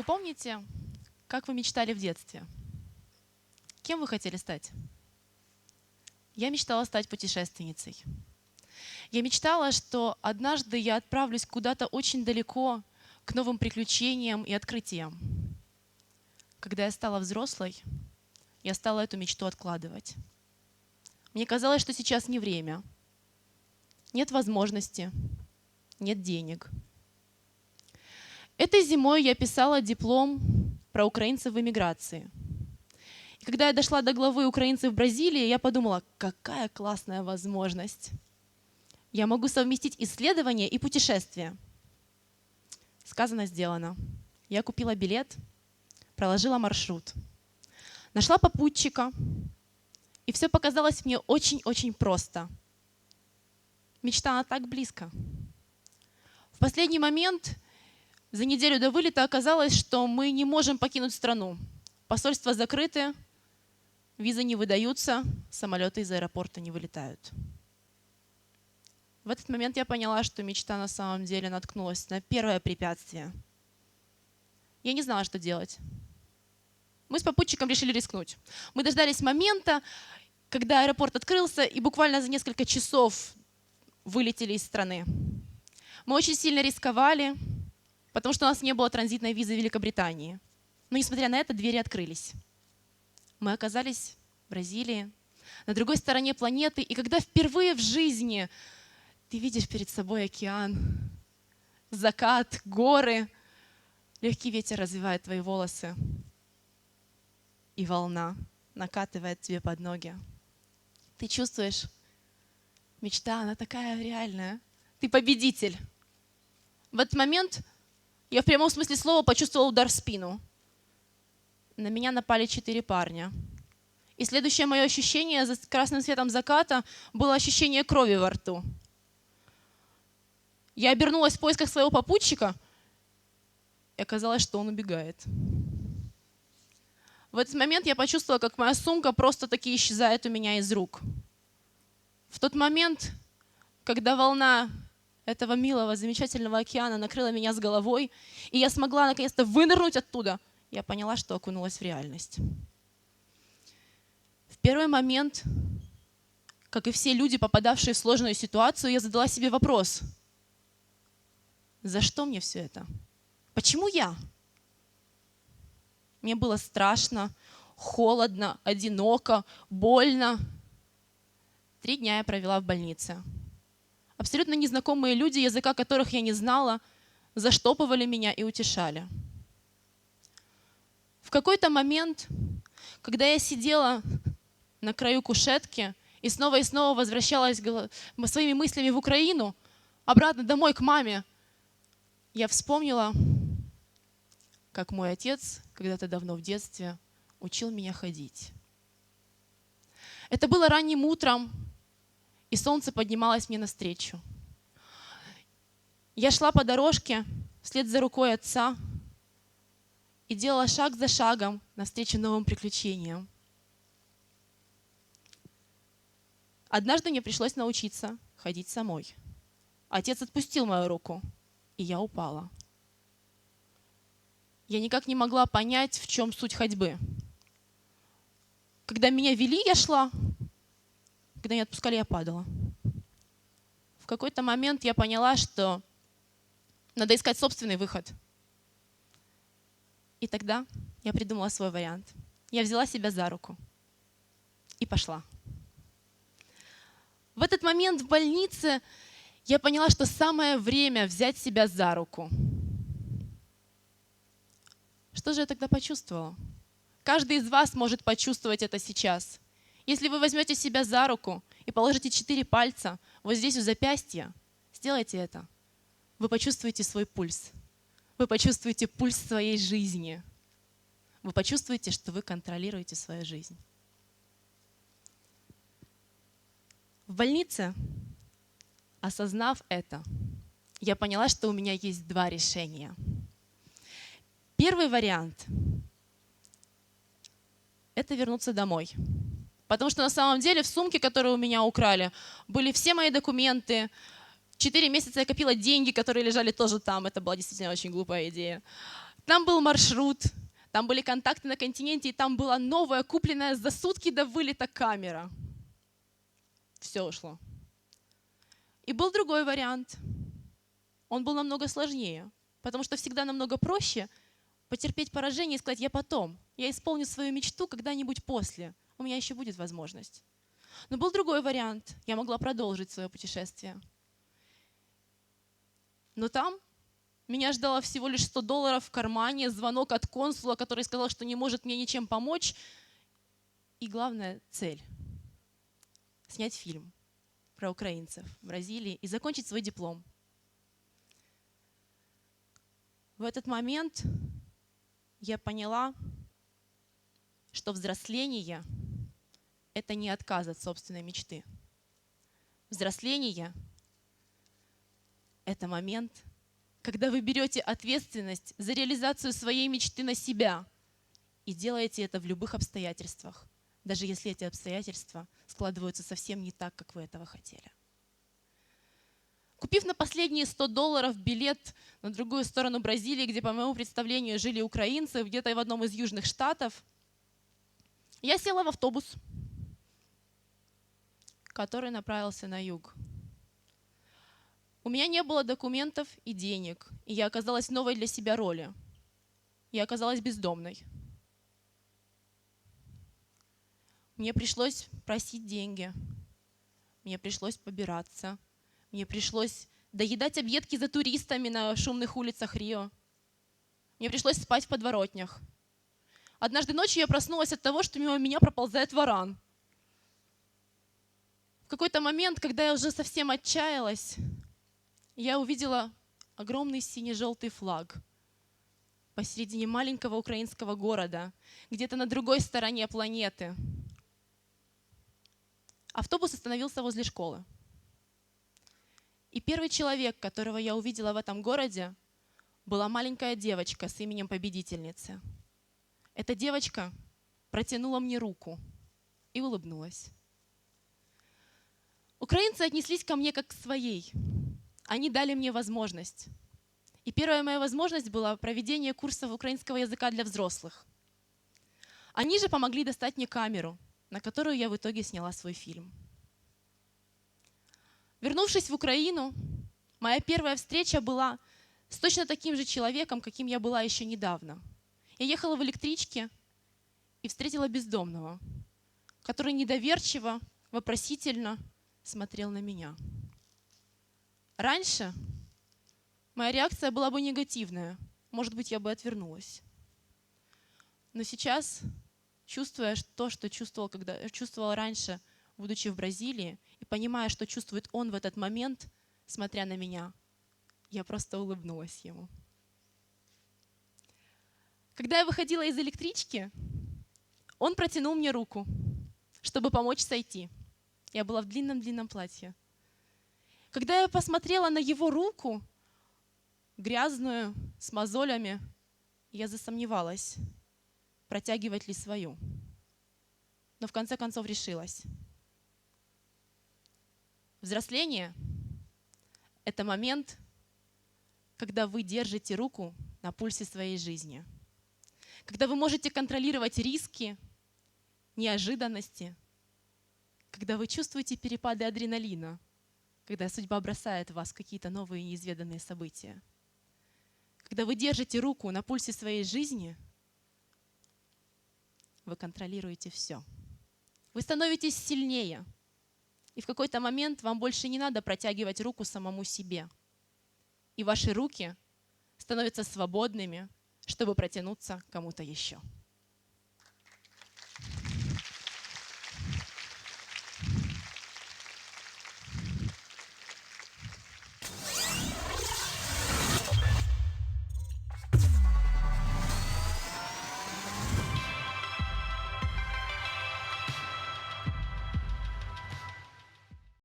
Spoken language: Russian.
Вы помните, как вы мечтали в детстве? Кем вы хотели стать? Я мечтала стать путешественницей. Я мечтала, что однажды я отправлюсь куда-то очень далеко, к новым приключениям и открытиям. Когда я стала взрослой, я стала эту мечту откладывать. Мне казалось, что сейчас не время. Нет возможности, нет денег. Этой зимой я писала диплом про украинцев в эмиграции. И когда я дошла до главы украинцев в Бразилии, я подумала, какая классная возможность. Я могу совместить исследование и путешествие. Сказано, сделано. Я купила билет, проложила маршрут, нашла попутчика, и все показалось мне очень-очень просто. Мечта, она так близко. В последний момент, за неделю до вылета, оказалось, что мы не можем покинуть страну. Посольства закрыты, визы не выдаются, самолеты из аэропорта не вылетают. В этот момент я поняла, что мечта на самом деле наткнулась на первое препятствие. Я не знала, что делать. Мы с попутчиком решили рискнуть. Мы дождались момента, когда аэропорт открылся, и буквально за несколько часов вылетели из страны. Мы очень сильно рисковали, потому что у нас не было транзитной визы в Великобритании. Но несмотря на это, двери открылись. Мы оказались в Бразилии, на другой стороне планеты, и когда впервые в жизни ты видишь перед собой океан, закат, горы, легкий ветер развивает твои волосы, и волна накатывает тебе под ноги. Ты чувствуешь, мечта, она такая реальная. Ты победитель. В этот момент я в прямом смысле слова почувствовала удар в спину. На меня напали четыре парня. И следующее мое ощущение за красным светом заката было ощущение крови во рту. Я обернулась в поисках своего попутчика, и оказалось, что он убегает. В этот момент я почувствовала, как моя сумка просто таки исчезает у меня из рук. В тот момент, когда волна этого милого, замечательного океана накрыла меня с головой, и я смогла наконец-то вынырнуть оттуда, я поняла, что окунулась в реальность. В первый момент, как и все люди, попадавшие в сложную ситуацию, я задала себе вопрос – за что мне все это? Почему я? Мне было страшно, холодно, одиноко, больно. Три дня я провела в больнице. Абсолютно незнакомые люди, языка которых я не знала, заштопывали меня и утешали. В какой-то момент, когда я сидела на краю кушетки и снова и снова возвращалась своими мыслями в Украину, обратно домой к маме, я вспомнила, как мой отец когда-то давно в детстве учил меня ходить. Это было ранним утром, и солнце поднималось мне навстречу. Я шла по дорожке вслед за рукой отца и делала шаг за шагом навстречу новым приключениям. Однажды мне пришлось научиться ходить самой. Отец отпустил мою руку – и я упала. Я никак не могла понять, в чем суть ходьбы. Когда меня вели, я шла. Когда меня отпускали, я падала. В какой-то момент я поняла, что надо искать собственный выход. И тогда я придумала свой вариант. Я взяла себя за руку и пошла. В этот момент в больнице я поняла, что самое время взять себя за руку. Что же я тогда почувствовала? Каждый из вас может почувствовать это сейчас. Если вы возьмете себя за руку и положите четыре пальца вот здесь у запястья, сделайте это. Вы почувствуете свой пульс. Вы почувствуете пульс своей жизни. Вы почувствуете, что вы контролируете свою жизнь. В больнице Осознав это, я поняла, что у меня есть два решения. Первый вариант – это вернуться домой. Потому что на самом деле в сумке, которую у меня украли, были все мои документы. Четыре месяца я копила деньги, которые лежали тоже там. Это была действительно очень глупая идея. там был маршрут, там были контакты на континенте, и там была новая, купленная за сутки до вылета камера. Все ушло. И был другой вариант. Он был намного сложнее, потому что всегда намного проще потерпеть поражение и сказать, я потом, я исполню свою мечту когда-нибудь после, у меня еще будет возможность. Но был другой вариант, я могла продолжить свое путешествие. Но там меня ждало всего лишь 100 долларов в кармане, звонок от консула, который сказал, что не может мне ничем помочь. И главная цель – снять фильм про украинцев в Бразилии и закончить свой диплом. В этот момент я поняла, что взросление – это не отказ от собственной мечты. Взросление – это момент, когда вы берете ответственность за реализацию своей мечты на себя и делаете это в любых обстоятельствах, даже если эти обстоятельства складываются совсем не так, как вы этого хотели. Купив на последние 100 долларов билет на другую сторону Бразилии, где, по моему представлению, жили украинцы, где-то в одном из южных штатов, я села в автобус, который направился на юг. У меня не было документов и денег, и я оказалась новой для себя роли. Я оказалась бездомной. Мне пришлось просить деньги, мне пришлось побираться, мне пришлось доедать объедки за туристами на шумных улицах Рио. Мне пришлось спать в подворотнях. Однажды ночью я проснулась от того, что мимо меня проползает варан. Какой-то момент, когда я уже совсем отчаялась, я увидела огромный сине-желтый флаг посередине маленького украинского города, где-то на другой стороне планеты. Автобус остановился возле школы. И первый человек, которого я увидела в этом городе, была маленькая девочка с именем победительницы. Эта девочка протянула мне руку и улыбнулась. Украинцы отнеслись ко мне как к своей. Они дали мне возможность. И первая моя возможность была проведение курсов украинского языка для взрослых. Они же помогли достать мне камеру, на которую я в итоге сняла свой фильм. Вернувшись в Украину, моя первая встреча была с точно таким же человеком, каким я была еще недавно. Я ехала в электричке и встретила бездомного, который недоверчиво, вопросительно смотрел на меня. Раньше моя реакция была бы негативная. Может быть, я бы отвернулась. Но сейчас, чувствуя то, что чувствовал, когда, чувствовала раньше, будучи в Бразилии, и понимая, что чувствует он в этот момент, смотря на меня, я просто улыбнулась ему. Когда я выходила из электрички, он протянул мне руку, чтобы помочь сойти. Я была в длинном-длинном платье. Когда я посмотрела на его руку, грязную, с мозолями, я засомневалась, протягивать ли свою. Но в конце концов решилась. Взросление – это момент, когда вы держите руку на пульсе своей жизни, когда вы можете контролировать риски, неожиданности, когда вы чувствуете перепады адреналина, когда судьба бросает в вас какие-то новые неизведанные события. Когда вы держите руку на пульсе своей жизни, вы контролируете все. Вы становитесь сильнее – и в какой-то момент вам больше не надо протягивать руку самому себе. И ваши руки становятся свободными, чтобы протянуться кому-то еще.